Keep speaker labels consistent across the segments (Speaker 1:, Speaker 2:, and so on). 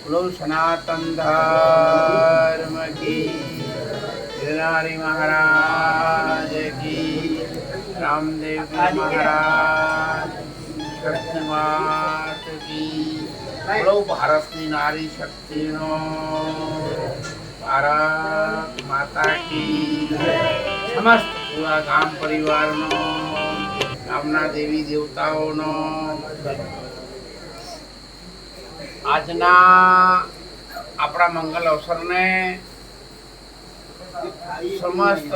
Speaker 1: બોલો સનાતન ધર્મ કી મહારાજ કી. રામદેવ મહારાજ શક્તિ માત કી. બોલો ભારતની નારી શક્તિ નો ભારત માતા કી. સમસ્ત પૂરા ગામ પરિવારનો ગામના દેવી દેવતાઓનો આજના આપણા મંગલ અવસરને સમસ્ત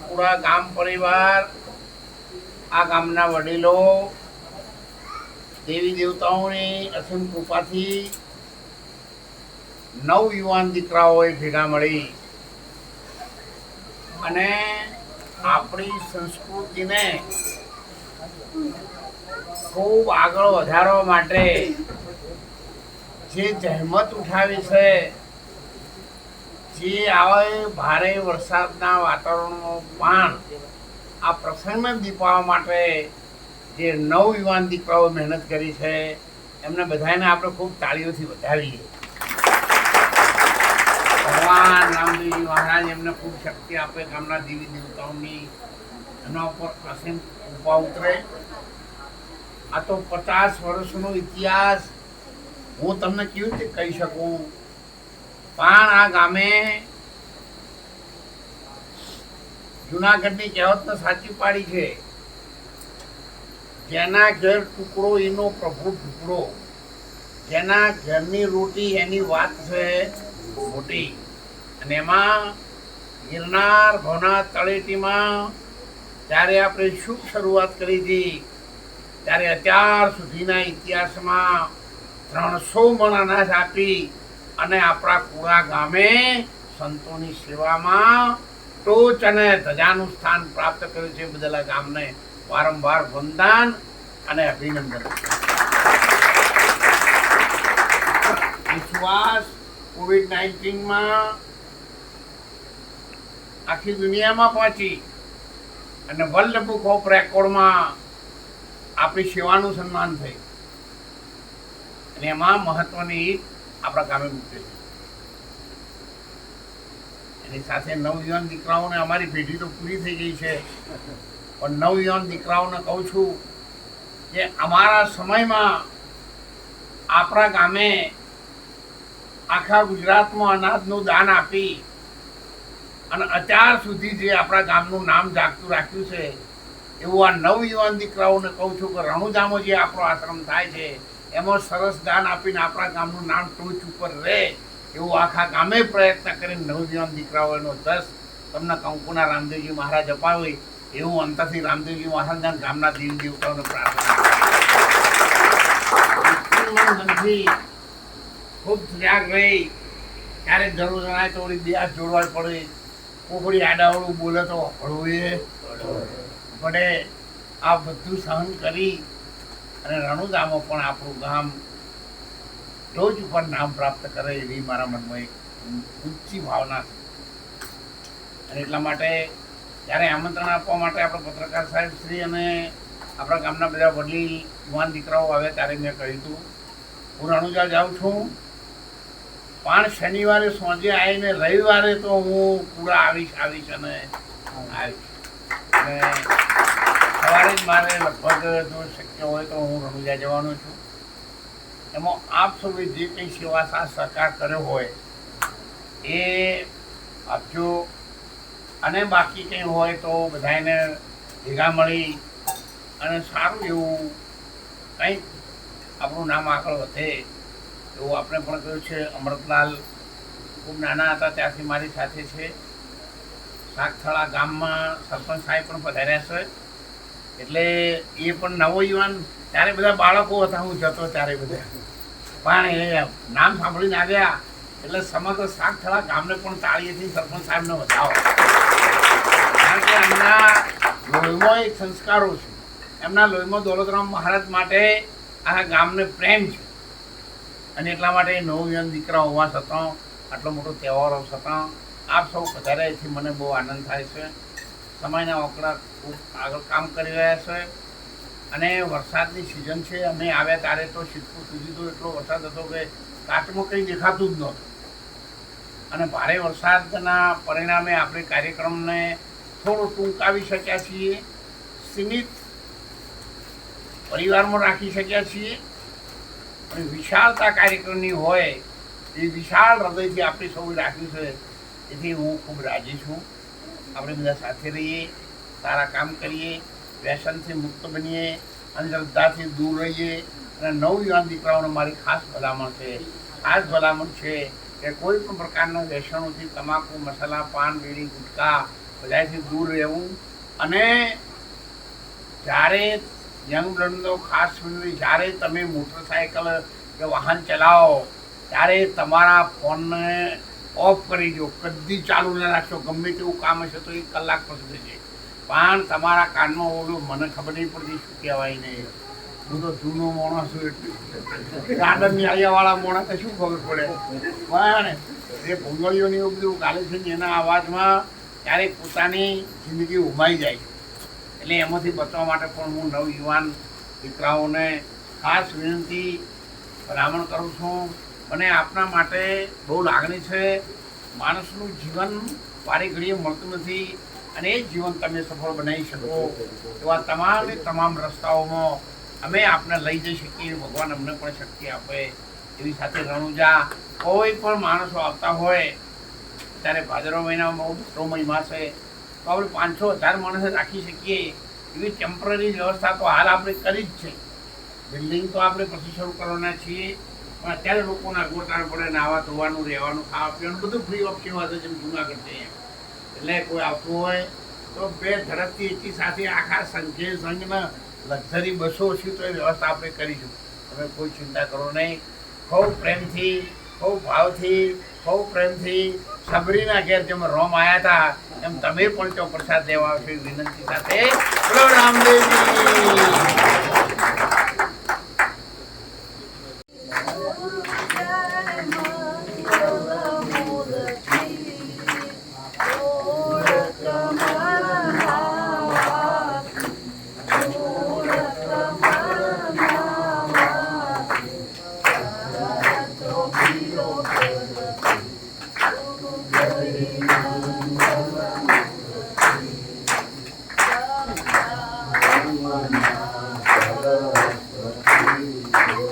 Speaker 1: કુડા ગામ પરિવાર, આ ગામના વડીલો, દેવી દેવતાઓની અસીમ કૃપાથી નવ યુવાન દીકરાઓએ ભેગા મળી અને આપણી સંસ્કૃતિને ખૂબ આગળ વધારવા માટે જે જહેમત ઉઠાવી છે, જે આવે ભારે વરસાદના વાતાવરણનો પાણ આ પ્રસંગને દીપાવવા માટે જે નવ યુવાન દીકરાઓ મહેનત કરી છે, એમને બધાને આપણે ખૂબ તાળીઓથી વધાવીએ. ભગવાન રામદેવજી મહારાજ એમને ખૂબ શક્તિ આપે, ગામના દેવી દેવતાઓની એના ઉપર અસીમ ઉપા ઉતરે. આ તો પચાસ વર્ષનો ઇતિહાસ હું તમને કેવી રીતે કહી શકું? પણ આ ગામે જુનાગઢની કહેવતને સાચી પાડી છે, જેના ઘેર ટુકડો, એનો પ્રભુ ટુકડો જેના ઘરની રોટી, એની વાત છે મોટી. અને એમાં ગિરનાર ભવનાથ તળેટીમાં જ્યારે આપણે શુભ શરૂઆત કરી હતી, ત્યારે અત્યાર સુધીના ઇતિહાસમાં ત્રણસો મણ અનાજ આપી અને આપણા કુળા ગામે સંતોની સેવામાં ટોચ અને ધજાનું સ્થાન પ્રાપ્ત કર્યું છે. બદલ ગામને વારંવાર વંદન અને અભિનંદન. વિશ્વાસ કોવિડ નાઇન્ટીનમાં આખી દુનિયામાં પહોંચી અને વર્લ્ડ બુક ઓફ રેકોર્ડમાં આપણી સેવાનું સન્માન થઈ અને એમાં મહત્વની આપણા ગામે મૂકેલી એની સાથે નવયુવાન દીકરાઓને અમારી પેઢી તો પૂરી થઈ ગઈ છે. પણ નવયુવાન દીકરાઓને કહું છું કે અમારા સમયમાં આપણા ગામે આખા ગુજરાતમાં અનાજનું દાન આપી અને અત્યાર સુધી જે આપણા ગામનું નામ જાગતું રાખ્યું છે, એવું આ નવયુવાન દીકરાઓને કહું છું કે રણુજામાં જે આપણો આશ્રમ થાય છે. એમાં સરસ દાન આપીને આપણા ગામનું નામ ટોચ ઉપર રહે એવું આખા ગામે પ્રયત્ન કરીને નવજીવન દીકરાઓનો દસ તમને કંકુના રામદેવજી મહારાજ અપાવે એવું અંતરથી રામદેવજી મહારાજના ગામના દેવી દેવતાઓને પ્રાર્થના ખૂબ ત્યાગ રહી. ક્યારેક જરૂર જણાય તો વળી બે હાથ જોડવા પડે. કોકડી આડાવડું બોલે તો હળવું. પડે. આ બધું સહન કરી અને રણુદામો પણ આપણું ગામ ટોચ ઉપર નામ પ્રાપ્ત કરે એવી મારા મનમાં એક ઊંચી ભાવના છે. અને એટલા માટે જ્યારે આમંત્રણ આપવા માટે આપણે પત્રકાર સાહેબ શ્રી અને આપણા ગામના બધા વડીલ યુવાન દીકરાઓ આવે ત્યારે મેં કહ્યું હતું હું રણુજા જાઉં છું. પણ શનિવારે સાંજે આવીને રવિવારે તો હું પૂરા આવીશ આવીશ અને આવીશ. અને જ મારે લગભગ જો શક્ય હોય તો હું રણુજા જવાનો છું. એમાં આપ સૌએ જે કંઈ સેવા સાથ સહકાર કર્યો હોય, એ આપજો અને બાકી કંઈ હોય તો બધાને ભેગા મળી અને સારું એવું કંઈક આપણું નામ આગળ વધે એવું આપણે પણ કહ્યું છે. અમૃતલાલ ખૂબ નાના હતા ત્યાંથી મારી સાથે છે. શાકથળા ગામમાં સરપંચ સાહેબ પણ પધાર્યા છે. એટલે એ પણ નવો યુવાન, ત્યારે બધા બાળકો હતા, હું જતો ત્યારે બધા. પણ એ નામ સાંભળીને આવ્યા, એટલે સમગ્ર શાકથળા ગામને પણ તાળીએથી સરપંચ સાહેબને વધાવો. કારણ કે એમના લોહીમાં એક સંસ્કારો છે. એમના લોહીમાં દોલતરામ મહારાજ માટે આ ગામને પ્રેમ છે. અને એટલા માટે નવયુવાન દીકરા હોવા છતાં, આટલો મોટો તહેવારો છતાં, આપ સૌ વધારેથી મને બહુ આનંદ થાય છે. સમયના ઓકડા ખૂબ આગળ કામ કરી રહ્યા છે. અને વરસાદની સિઝન છે, અમે આવ્યા ત્યારે તો સિદ્ધપુર સુધી તો એટલો વરસાદ હતો કે કાચમાં કંઈ દેખાતું જ નહોતું. અને ભારે વરસાદના પરિણામે આપણે કાર્યક્રમને થોડો ટૂંકાવી શક્યા છીએ, સીમિત પરિવારમાં રાખી શક્યા છીએ. અને વિશાળતા કાર્યક્રમની હોય, એ વિશાળ હૃદયથી આપણે સૌ રાખ્યું છે. એથી હું ખૂબ રાજી છું. આપણે બધા સાથે રહીએ, સારા કામ કરીએ, વ્યસનથી મુક્ત બનીએ, અંધશ્રદ્ધાથી દૂર રહીએ અને નવયુવાન દીકરાઓને મારી ખાસ ભલામણ છે. ખાસ ભલામણ છે કે કોઈ પણ પ્રકારના વ્યસનોથી તમાકુ, મસાલા, પાન, બીડી, ગુટકા બધાથી દૂર રહેવું અને જ્યારે યંગ બ્લડનો ખાસ જ્યારે તમે મોટરસાયકલ કે વાહન ચલાવો, ત્યારે તમારા ફોનને ઓફ કરી દો, કદી ચાલુ ન રાખશો, ગમે તેવું કામ હશે તો એક કલાક પછી થશે પણ તમારા કાનમાં ઓલું મને ખબર નહીં પડતી શું કહેવાય નહીં હું તો જૂનો માણસ છું એટલે. ગાર્ડનની આયાવાળા માણસને શું ખબર પડે? બરાબર ને એ ભૂંગળીઓને એવું બધું ગાલે છે ને, એના અવાજમાં ક્યારેક પોતાની જિંદગી ઉમાઈ જાય એટલે એમાંથી બચવા માટે પણ હું નવયુવાન દીકરાઓને ખાસ વિનંતી ભલામણ કરું છું. અને આપના માટે બહુ લાગણી છે. માણસનું જીવન વારે ઘડીએ મળતું નથી અને એ જીવન તમે સફળ બનાવી શકો એવા તમામે તમામ રસ્તાઓમાં અમે આપને લઈ જઈ શકીએ ભગવાન અમને પણ શક્તિ આપે. એવી સાથે રણુજા કોઈ પણ માણસો આવતા હોય, ત્યારે ભાદરવા મહિનામાં બહુ મોટો મહિમા છે. તો આપણે પાંચસો હજાર માણસ રાખી શકીએ. એવી ટેમ્પરરી વ્યવસ્થા તો હાલ આપણે કરી જ છે. બિલ્ડિંગ તો આપણે પછી શરૂ કરવાના છીએ. પણ અત્યારે લોકોના ગોટાણ પડે નાવા ધોવાનું, રહેવાનું, ખાવા પીવાનું, બધું ફ્રી ઓફ સેવા છે જેમ જુનાગઢ છે એટલે કોઈ આવતું હોય તો બે ઝડપથી એકી સાથે આખા સંઘે સંઘના લક્ઝરી બસો છે તો એ વ્યવસ્થા આપણે કરીશું. તમે કોઈ ચિંતા કરો નહીં. ખૂબ પ્રેમથી ખૂબ ભાવથી ખૂબ પ્રેમથી સબરીના ઘેર જેમ રોમ આવ્યા હતા એમ તમે પણ તો પ્રસાદ લેવા આવશો વિનંતી સાથે. Ramdevji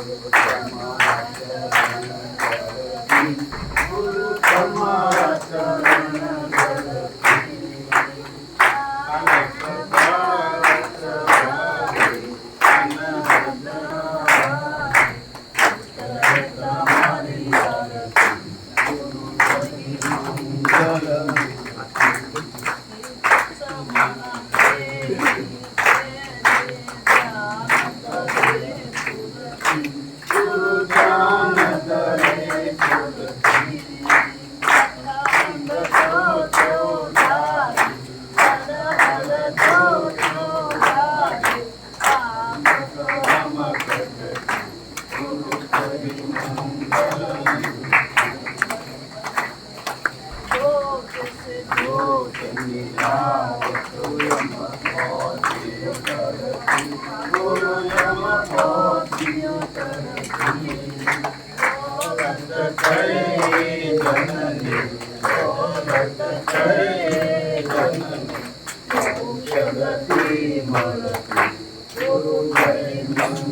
Speaker 2: Thank you. É બોલીએ
Speaker 3: Daulatram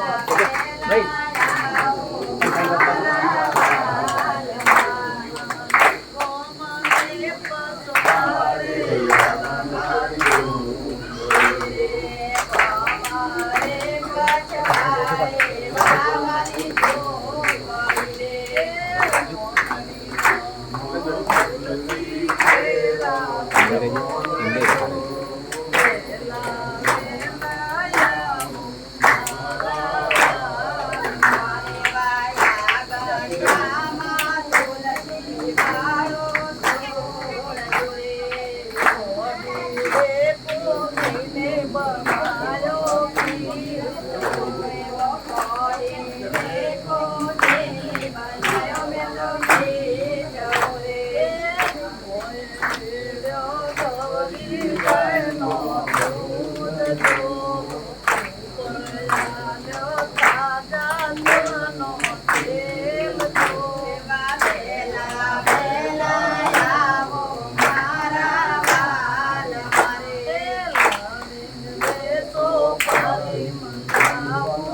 Speaker 3: Right. Thank you. Ave Maria.